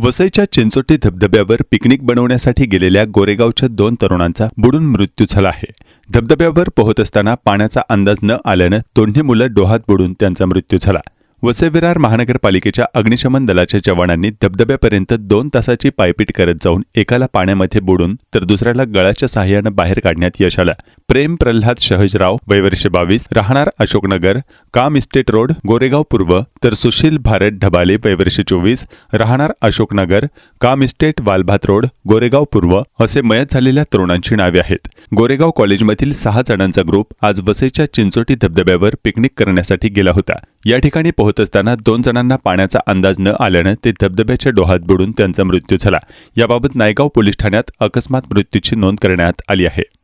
वसईच्या चिंचोटी धबधब्यावर पिकनिक बनवण्यासाठी गेलेल्या गोरेगावच्या दोन तरुणांचा बुडून मृत्यू झाला आहे. धबधब्यावर पोहत असताना पाण्याचा अंदाज न आल्यानं दोन्ही मुलं डोहात बुडून त्यांचा मृत्यू झाला. वसेविरार महानगरपालिकेच्या अग्निशमन दलाच्या जवानांनी धबधब्यापर्यंत दोन तासाची पायपीट करत जाऊन एकाला पाण्यामध्ये बुडून तर दुसऱ्याला गळाच्या सहाय्यानं बाहेर काढण्यात यश आलं. प्रेम प्रल्हाद शहजराव वैवर्ष बावीस राहणार अशोकनगर काम इस्टेट रोड गोरेगाव पूर्व तर सुशील भारत ढबाले वयवर्ष चोवीस राहणार अशोकनगर काम इस्टेट वालभात रोड गोरेगाव पूर्व असे मयत झालेल्या तरुणांची नावे आहेत. गोरेगाव कॉलेजमधील सहा जणांचा ग्रुप आज वसईच्या चिंचोटी धबधब्यावर पिकनिक करण्यासाठी गेला होता. या ठिकाणी होत असताना दोन जणांना पाण्याचा अंदाज न आल्यानं ते धबधब्याच्या डोहात बुडून त्यांचा मृत्यू झाला. याबाबत नायगाव पोलीस ठाण्यात अकस्मात मृत्यूची नोंद करण्यात आली आहे.